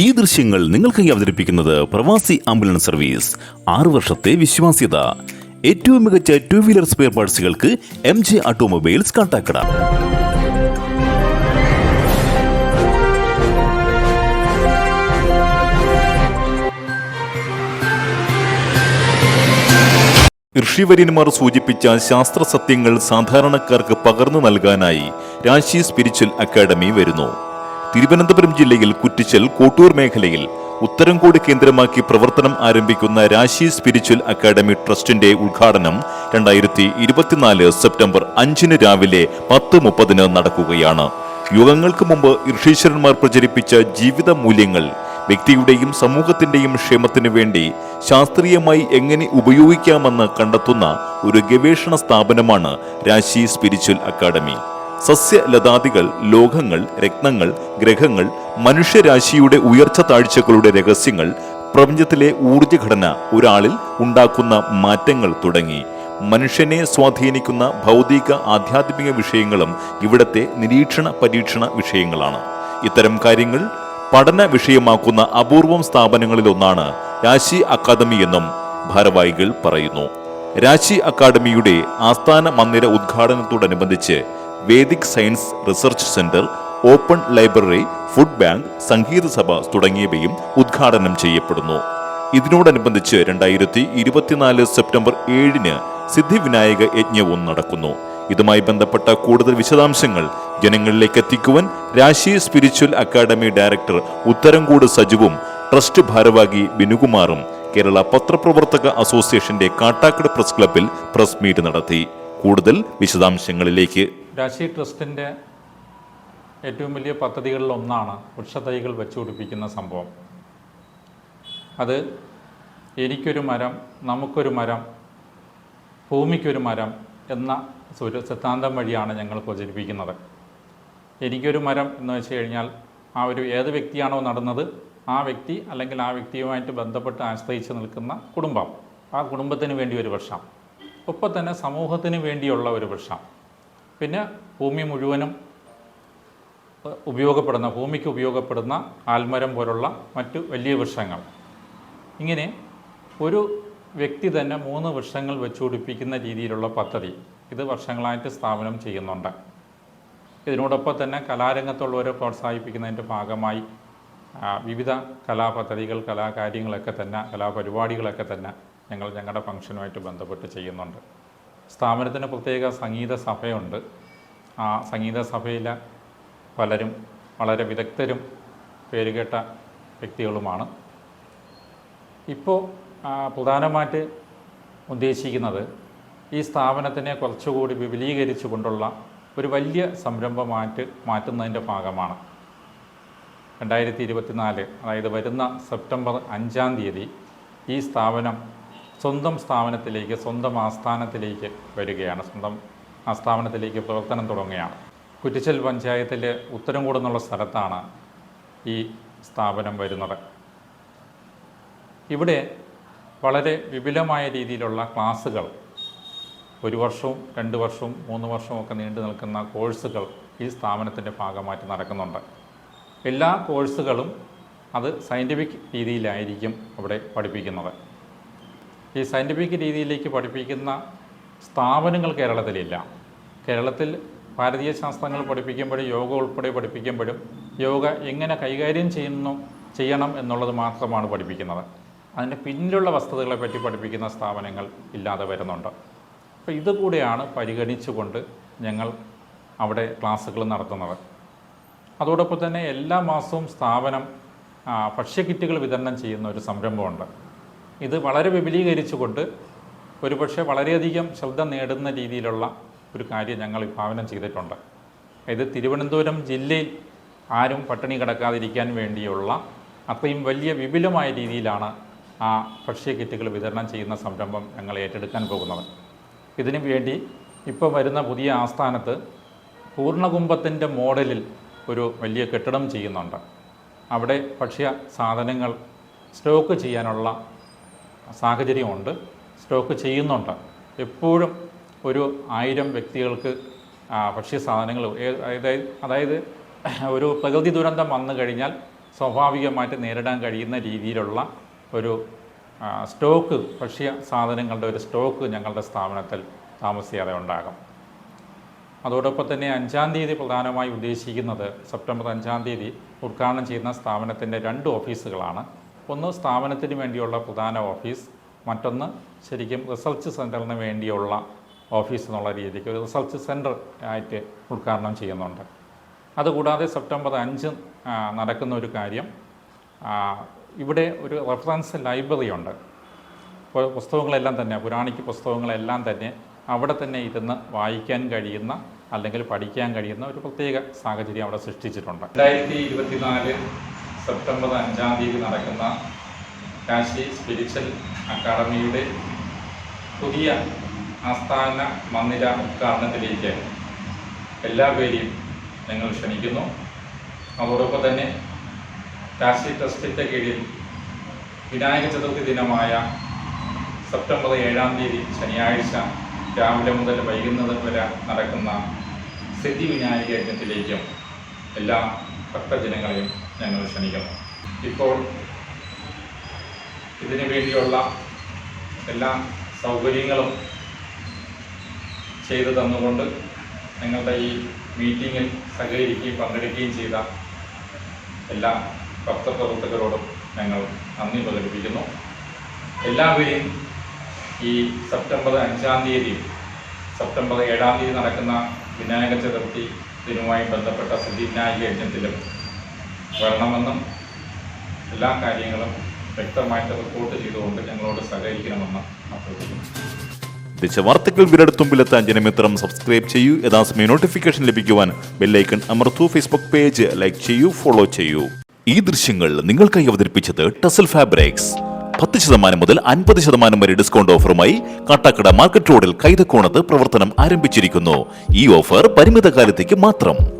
ഈ ദൃശ്യങ്ങൾ നിങ്ങൾക്കായി അവതരിപ്പിക്കുന്നത് പ്രവാസി ആംബുലൻസ് സർവീസ്. ആറു വർഷത്തെ വിശ്വാസ്യത. ഏറ്റവും മികച്ച ടു വീലർ സ്പെയർ പാർട്സുകൾക്ക് എം ജെ ഓട്ടോമൊബൈൽസ് കാട്ടാക്കട. ഋഷിവര്യന്മാർ സൂചിപ്പിച്ച ശാസ്ത്ര സത്യങ്ങൾ സാധാരണക്കാർക്ക് പകർന്നു നൽകാനായി രാശി സ്പിരിച്വൽ അക്കാദമി വരുന്നു. തിരുവനന്തപുരം ജില്ലയിൽ കുറ്റിച്ചൽ കോട്ടൂർ മേഖലയിൽ ഉത്തരംകോട് കേന്ദ്രമാക്കി പ്രവർത്തനം ആരംഭിക്കുന്ന രാശി സ്പിരിച്വൽ അക്കാദമി ട്രസ്റ്റിന്റെ ഉദ്ഘാടനം രണ്ടായിരത്തി ഇരുപത്തിനാല് സെപ്റ്റംബർ അഞ്ചിന് രാവിലെ പത്ത് മുപ്പതിന് നടക്കുകയാണ്. യുഗങ്ങൾക്ക് മുമ്പ് ഋഷീശ്വരന്മാർ പ്രചരിപ്പിച്ച ജീവിത മൂല്യങ്ങൾ വ്യക്തിയുടെയും സമൂഹത്തിന്റെയും ക്ഷേമത്തിനു വേണ്ടി ശാസ്ത്രീയമായി എങ്ങനെ ഉപയോഗിക്കാമെന്ന് കണ്ടെത്തുന്ന ഒരു ഗവേഷണ സ്ഥാപനമാണ് രാശി സ്പിരിച്വൽ അക്കാദമി സസ്യലതാദികൾ ലോകങ്ങൾ രത്നങ്ങൾ ഗ്രഹങ്ങൾ മനുഷ്യരാശിയുടെ ഉയർച്ച താഴ്ചകളുടെ രഹസ്യങ്ങൾ പ്രപഞ്ചത്തിലെ ഊർജഘടന ഒരാളിൽ ഉണ്ടാക്കുന്ന മാറ്റങ്ങൾ തുടങ്ങി. മനുഷ്യനെ സ്വാധീനിക്കുന്ന ഭൗതിക ആധ്യാത്മിക വിഷയങ്ങളും ഇവിടത്തെ നിരീക്ഷണ പരീക്ഷണ വിഷയങ്ങളാണ്. ഇത്തരം കാര്യങ്ങൾ പഠന വിഷയമാക്കുന്ന അപൂർവം സ്ഥാപനങ്ങളിലൊന്നാണ് രാശി അക്കാദമി എന്നും ഭാരവാഹികൾ പറയുന്നു. രാശി അക്കാദമിയുടെ ആസ്ഥാന മന്ദിര ഉദ്ഘാടനത്തോടനുബന്ധിച്ച് Vedic science research centre open library food bank സംഗീത സഭ തുടങ്ങിയവയും ഉദ്ഘാടനം ചെയ്യപ്പെടുന്നു. ഇതിനോടനുബന്ധിച്ച് രണ്ടായിരത്തി ഇരുപത്തിനാല് സെപ്റ്റംബർ ഏഴിന് സിദ്ധിവിനായക യജ്ഞവും നടക്കുന്നു. ഇതുമായി ബന്ധപ്പെട്ട കൂടുതൽ വിശദാംശങ്ങൾ ജനങ്ങളിലേക്ക് എത്തിക്കുവാൻ Rashi spiritual academy director Utharamkode സജുവും trust ഭാരവാഹി ബിനുകുമാറും കേരള പത്രപ്രവർത്തക അസോസിയേഷന്റെ കാട്ടാക്കട് പ്രസ് ക്ലബിൽ പ്രസ് മീറ്റ് നടത്തി. കൂടുതൽ വിശദാംശങ്ങളിലേക്ക് രാശി ട്രസ്റ്റിന്റെ ഏറ്റവും വലിയ പദ്ധതികളിലൊന്നാണ് വൃക്ഷത്തൈകൾ വെച്ചുപിടിപ്പിക്കുന്ന സംഭവം. അത് എനിക്കൊരു മരം നമുക്കൊരു മരം ഭൂമിക്കൊരു മരം എന്ന ഒരു സിദ്ധാന്തം വഴിയാണ് ഞങ്ങൾ പ്രചരിപ്പിക്കുന്നത്. എനിക്കൊരു മരം എന്ന് വെച്ച് കഴിഞ്ഞാൽ ആ ഒരു ഏത് വ്യക്തിയാണോ നടന്നത് ആ വ്യക്തി അല്ലെങ്കിൽ ആ വ്യക്തിയുമായിട്ട് ബന്ധപ്പെട്ട് ആശ്രയിച്ച് നിൽക്കുന്ന കുടുംബം. ആ കുടുംബത്തിന് വേണ്ടി ഒരു വൃക്ഷം. ഒപ്പം തന്നെ സമൂഹത്തിന് വേണ്ടിയുള്ള ഒരു വൃക്ഷം. പിന്നെ ഭൂമി മുഴുവനും ഉപയോഗപ്പെടുന്ന ഭൂമിക്ക് ഉപയോഗപ്പെടുന്ന ആൽമരം പോലുള്ള മറ്റു വലിയ വൃക്ഷങ്ങൾ. ഇങ്ങനെ ഒരു വ്യക്തി തന്നെ മൂന്ന് വൃക്ഷങ്ങൾ വെച്ചുപിടിപ്പിക്കുന്ന രീതിയിലുള്ള പദ്ധതി ഇത് വർഷങ്ങളായിട്ട് സ്ഥാപനം ചെയ്യുന്നുണ്ട്. ഇതിനോടൊപ്പം തന്നെ കലാരംഗത്തുള്ളവരെ പ്രോത്സാഹിപ്പിക്കുന്നതിന്റെ ഭാഗമായി വിവിധ കലാപദ്ധതികൾ കലാകാര്യങ്ങളൊക്കെ തന്നെ കലാപരിപാടികളൊക്കെ തന്നെ ഞങ്ങൾ ഞങ്ങളുടെ ഫംഗ്ഷനുമായിട്ട് ബന്ധപ്പെട്ട് ചെയ്യുന്നുണ്ട്. സ്ഥാപനത്തിന് പ്രത്യേക സംഗീത സഭയുണ്ട്. ആ സംഗീത സഭയിലെ പലരും വളരെ വിദഗ്ധരും പേരുകേട്ട വ്യക്തികളുമാണ്. ഇപ്പോൾ പ്രധാനമായിട്ട് ഉദ്ദേശിക്കുന്നത് ഈ സ്ഥാപനത്തിനെ കുറച്ചുകൂടി വിപുലീകരിച്ചു കൊണ്ടുള്ള ഒരു വലിയ സംരംഭമായിട്ട് മാറ്റുന്നതിന്റെ ഭാഗമാണ്. രണ്ടായിരത്തി ഇരുപത്തിനാല് അതായത് വരുന്ന സെപ്റ്റംബർ അഞ്ചാം തീയതി ഈ സ്ഥാപനം സ്വന്തം സ്ഥാപനത്തിലേക്ക് സ്വന്തം ആസ്ഥാനത്തിലേക്ക് വരികയാണ്. സ്വന്തം ആസ്ഥാപനത്തിലേക്ക് പ്രവർത്തനം തുടങ്ങുകയാണ്. കുറ്റിച്ചൽ പഞ്ചായത്തിൽ ഉത്തരംകൂട് എന്നുള്ള സ്ഥലത്താണ് ഈ സ്ഥാപനം വരുന്നത്. ഇവിടെ വളരെ വിപുലമായ രീതിയിലുള്ള ക്ലാസ്സുകൾ ഒരു വർഷവും രണ്ട് വർഷവും മൂന്ന് വർഷവും ഒക്കെ നീണ്ടു നിൽക്കുന്ന കോഴ്സുകൾ ഈ സ്ഥാപനത്തിന്റെ ഭാഗമായിട്ട് നടക്കുന്നുണ്ട്. എല്ലാ കോഴ്സുകളും അത് സയന്റിഫിക് രീതിയിലായിരിക്കും അവിടെ പഠിപ്പിക്കുന്നത്. ഈ സയന്റിഫിക് രീതിയിലേക്ക് പഠിപ്പിക്കുന്ന സ്ഥാപനങ്ങൾ കേരളത്തിലില്ല. കേരളത്തിൽ ഭാരതീയ ശാസ്ത്രങ്ങൾ പഠിപ്പിക്കുമ്പോഴും യോഗ ഉൾപ്പെടെ പഠിപ്പിക്കുമ്പോഴും യോഗ എങ്ങനെ കൈകാര്യം ചെയ്യുന്നു ചെയ്യണം എന്നുള്ളത് മാത്രമാണ് പഠിപ്പിക്കുന്നത്. അതിന്റെ പിന്നിലുള്ള വസ്തുതകളെ പറ്റി പഠിപ്പിക്കുന്ന സ്ഥാപനങ്ങൾ ഇല്ലാതെ വരുന്നുണ്ട്. അപ്പോൾ ഇതുകൂടെയാണ് പരിഗണിച്ചുകൊണ്ട് ഞങ്ങൾ അവിടെ ക്ലാസ്സുകൾ നടത്തുന്നത്. അതോടൊപ്പം തന്നെ എല്ലാ മാസവും സ്ഥാപനം ഭക്ഷ്യക്കിറ്റുകൾ വിതരണം ചെയ്യുന്ന ഒരു സംരംഭമുണ്ട്. ഇത് വളരെ വിപുലീകരിച്ചുകൊണ്ട് ഒരുപക്ഷെ വളരെയധികം ശ്രദ്ധ നേടുന്ന രീതിയിലുള്ള ഒരു കാര്യം ഞങ്ങൾ വിഭാവനം ചെയ്തിട്ടുണ്ട്. ഇത് തിരുവനന്തപുരം ജില്ലയിൽ ആരും പട്ടിണി കിടക്കാതിരിക്കാൻ വേണ്ടിയുള്ള അത്രയും വലിയ വിപുലമായ രീതിയിലാണ് ആ ഭക്ഷ്യ കിറ്റുകൾ വിതരണം ചെയ്യുന്ന സംരംഭം ഞങ്ങൾ ഏറ്റെടുക്കാൻ പോകുന്നത്. ഇതിനു വേണ്ടി ഇപ്പോൾ വരുന്ന പുതിയ ആസ്ഥാനത്ത് പൂർണകുംഭത്തിന്റെ മോഡലിൽ ഒരു വലിയ കെട്ടിടം ചെയ്യുന്നുണ്ട്. അവിടെ ഭക്ഷ്യ സാധനങ്ങൾ സ്റ്റോക്ക് ചെയ്യാനുള്ള സാഹചര്യമുണ്ട്. സ്റ്റോക്ക് ചെയ്യുന്നുണ്ട്. എപ്പോഴും ഒരു ആയിരം വ്യക്തികൾക്ക് ഭക്ഷ്യ സാധനങ്ങൾ അതായത് ഒരു പ്രകൃതി ദുരന്തം വന്നു കഴിഞ്ഞാൽ സ്വാഭാവികമായിട്ട് നേരിടാൻ കഴിയുന്ന രീതിയിലുള്ള ഒരു സ്റ്റോക്ക് ഭക്ഷ്യ സാധനങ്ങളുടെ ഒരു സ്റ്റോക്ക് ഞങ്ങളുടെ സ്ഥാപനത്തിൽ താമസിയാതെ ഉണ്ടാകും. അതോടൊപ്പം തന്നെ അഞ്ചാം തീയതി പ്രധാനമായി ഉദ്ദേശിക്കുന്നത് സെപ്റ്റംബർ അഞ്ചാം തീയതി ഉദ്ഘാടനം ചെയ്യുന്ന സ്ഥാപനത്തിന്റെ രണ്ട് ഓഫീസുകളാണ്. ഒന്ന് സ്ഥാപനത്തിന് വേണ്ടിയുള്ള പ്രധാന ഓഫീസ് മറ്റൊന്ന് ശരിക്കും റിസർച്ച് സെന്ററിന് വേണ്ടിയുള്ള ഓഫീസ് എന്നുള്ള രീതിക്ക് ഒരു റിസർച്ച് സെന്റർ ആയിട്ട് ഉദ്ഘാടനം ചെയ്യുന്നുണ്ട്. അതുകൂടാതെ സെപ്റ്റംബർ അഞ്ച് നടക്കുന്ന ഒരു കാര്യം ഇവിടെ ഒരു റെഫറൻസ് ലൈബ്രറി ഉണ്ട്. പുസ്തകങ്ങളെല്ലാം തന്നെ പുരാണിക്ക് പുസ്തകങ്ങളെല്ലാം തന്നെ അവിടെ തന്നെ ഇരുന്ന് വായിക്കാൻ കഴിയുന്ന അല്ലെങ്കിൽ പഠിക്കാൻ കഴിയുന്ന ഒരു പ്രത്യേക സാഹചര്യം അവിടെ സൃഷ്ടിച്ചിട്ടുണ്ട്. രണ്ടായിരത്തി ഇരുപത്തിനാല് സെപ്റ്റംബർ അഞ്ചാം തീയതി നടക്കുന്ന കാശി സ്പിരിച്വൽ അക്കാദമിയുടെ പുതിയ ആസ്ഥാന മന്ദിര ഉദ്ഘാടനത്തിലേക്ക് എല്ലാ പേരെയും ഞങ്ങൾ ക്ഷണിക്കുന്നു. അതോടൊപ്പം തന്നെ കാശി ട്രസ്റ്റിന്റെ കീഴിൽ വിനായക ചതുർത്ഥി ദിനമായ സെപ്റ്റംബർ ഏഴാം തീയതി ശനിയാഴ്ച രാവിലെ മുതൽ വൈകുന്നേരം വരെ നടക്കുന്ന സിദ്ധി വിനായക യജ്ഞത്തിലേക്കും എല്ലാ ഭക്തജനങ്ങളെയും ഞങ്ങൾ ക്ഷണിക്കുന്നു. ഇപ്പോൾ ഇതിനു വേണ്ടിയുള്ള എല്ലാ സൗകര്യങ്ങളും ചെയ്തു തന്നുകൊണ്ട് ഞങ്ങളുടെ ഈ മീറ്റിങ്ങിൽ സഹകരിക്കുകയും പങ്കെടുക്കുകയും ചെയ്ത എല്ലാ ഭക്തപ്രവർത്തകരോടും ഞങ്ങൾ നന്ദി പ്രകടിപ്പിക്കുന്നു. എല്ലാവരെയും ഈ സെപ്റ്റംബർ അഞ്ചാം തീയതി സെപ്റ്റംബർ ഏഴാം തീയതി നടക്കുന്ന വിനായക ചതുർത്ഥി ദിനവുമായി ബന്ധപ്പെട്ട സിദ്ധിവിനായക യജ്ഞത്തിലും വരണമെന്നും എല്ലാ കാര്യങ്ങളും വ്യക്തമായിട്ട് റിപ്പോർട്ട് ചെയ്തുകൊണ്ട് ഞങ്ങളോട് സഹകരിക്കണമെന്ന് അഭ്യർത്ഥിക്കുന്നു. ദശവാർത്തകൾ വാർത്തകൾ വിരടത്തുമ്പിലെത്താൻ ജനമിത്രം സബ്സ്ക്രൈബ് ചെയ്യൂ. യഥാസമയം നോട്ടിഫിക്കേഷൻ ലഭിക്കുവാൻ ബെല്ലൈക്കൺ അമർത്തൂ. ഫേസ്ബുക്ക് പേജ് ലൈക്ക് ചെയ്യൂ ഫോളോ ചെയ്യൂ. ഈ ദൃശ്യങ്ങൾ നിങ്ങൾക്കായി അവതരിപ്പിച്ചത് ടസൽ ഫാബ്രിക്സ് പത്ത് ശതമാനം മുതൽ അൻപത് ശതമാനം വരെ ഡിസ്കൗണ്ട് ഓഫറുമായി കാട്ടാക്കട മാർക്കറ്റ് റോഡിൽ കൈതക്കോണത്ത് പ്രവർത്തനം ആരംഭിച്ചിരിക്കുന്നു. ഈ ഓഫർ പരിമിതകാലത്തേക്ക് മാത്രം.